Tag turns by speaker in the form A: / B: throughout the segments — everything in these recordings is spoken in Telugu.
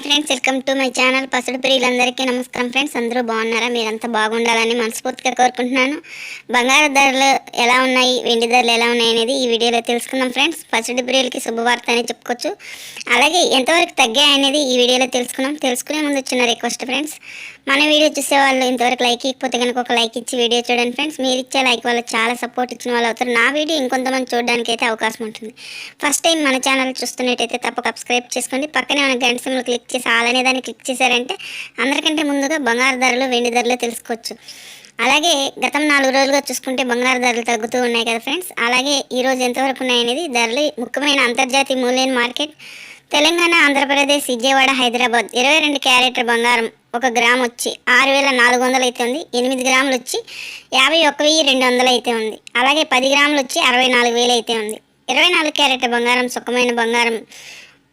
A: Hi friends welcome to my channel పసుడు ప్రియులందరికీ నమస్కారం ఫ్రెండ్స్. అందరూ బాగున్నారా? మీరంతా బాగుండాలని మనస్ఫూర్తిగా కోరుకుంటున్నాను. బంగారు ధరలు ఎలా ఉన్నాయి? వెండి ధరలు ఎలా ఉన్నాయి అనేది ఈ వీడియోలో తెలుసుకుందాం ఫ్రెండ్స్. పసుడు ప్రియులకి శుభవార్త అని చెప్పుకోవచ్చు. అలాగే ఎంతవరకు తగ్గాయి అనేది ఈ వీడియోలో తెలుసుకున్నాం తెలుసుకునే ముందు వచ్చిన రిక్వెస్ట్ ఫ్రెండ్స్. మన వీడియో చూసే వాళ్ళు ఇంతవరకు లైక్ ఇకపోతే కనుక ఒక లైక్ ఇచ్చి వీడియో చూడండి ఫ్రెండ్స్. మీరు ఇచ్చే లైక్ వల్ల చాలా సపోర్ట్ ఇచ్చిన వాళ్ళు అవుతారు. నా వీడియో ఇంకొంతమంది చూడడానికి అయితే అవకాశం ఉంటుంది. ఫస్ట్ టైం మన ఛానల్ చూస్తున్నట్టయితే తప్పక సబ్స్క్రైబ్ చేసుకోండి. పక్కనే మన గంట క్లిక్ క్లిక్ చేసి అనే దాన్ని క్లిక్ చేశారంటే అందరికంటే ముందుగా బంగారు ధరలు వెండి ధరలు తెలుసుకోవచ్చు. అలాగే గతం నాలుగు రోజులుగా చూసుకుంటే బంగారు ధరలు తగ్గుతూ ఉన్నాయి కదా ఫ్రెండ్స్. అలాగే ఈరోజు ఎంతవరకు ఉన్నాయనేది ధరలు ముఖ్యమైన అంతర్జాతీయ మూల్యం మార్కెట్. తెలంగాణ ఆంధ్రప్రదేశ్ విజయవాడ హైదరాబాద్ ఇరవై రెండు క్యారెట్ల బంగారం ఒక గ్రామ్ వచ్చి ఆరు వేల నాలుగు వందలు అయితే ఉంది. ఎనిమిది గ్రాములు వచ్చి యాభై ఒక్క వెయ్యి రెండు వందలు అయితే ఉంది. అలాగే పది గ్రాములు వచ్చి అరవై నాలుగు వేలు అయితే ఉంది. ఇరవై నాలుగు క్యారెట్ల బంగారం సుఖమైన బంగారం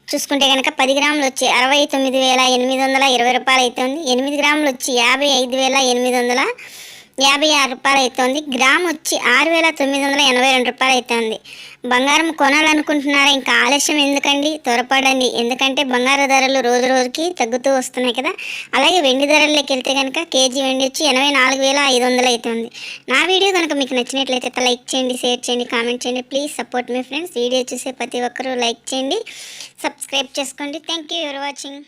A: చూసుకుంటే కనుక పది గ్రాములు వచ్చి అరవై తొమ్మిది వేల ఎనిమిది వందల ఇరవై రూపాయలు అయితే ఉంది ఎనిమిది గ్రాములు వచ్చి యాభై ఐదు వేల ఎనిమిది వందల యాభై ఆరు రూపాయలు అవుతుంది గ్రామ్ వచ్చి ఆరు వేల తొమ్మిది వందల ఎనభై రెండు రూపాయలు అవుతుంది బంగారం కొనాలనుకుంటున్నారా? ఇంకా ఆలస్యం ఎందుకండి? త్వరపడండి. ఎందుకంటే బంగారు ధరలు రోజు రోజుకి తగ్గుతూ వస్తున్నాయి కదా. అలాగే వెండి ధరల్లోకి వెళ్తే కనుక కేజీ వెండి వచ్చి ఎనభై నాలుగు వేల ఐదు వందలు అవుతుంది నా వీడియో కనుక మీకు నచ్చినట్లయితే లైక్ చేయండి షేర్ చేయండి కామెంట్ చేయండి. ప్లీజ్ సపోర్ట్ మీ ఫ్రెండ్స్. వీడియో చూసే ప్రతి ఒక్కరూ లైక్ చేయండి. సబ్స్క్రైబ్ చేసుకోండి. Thank you. For watching.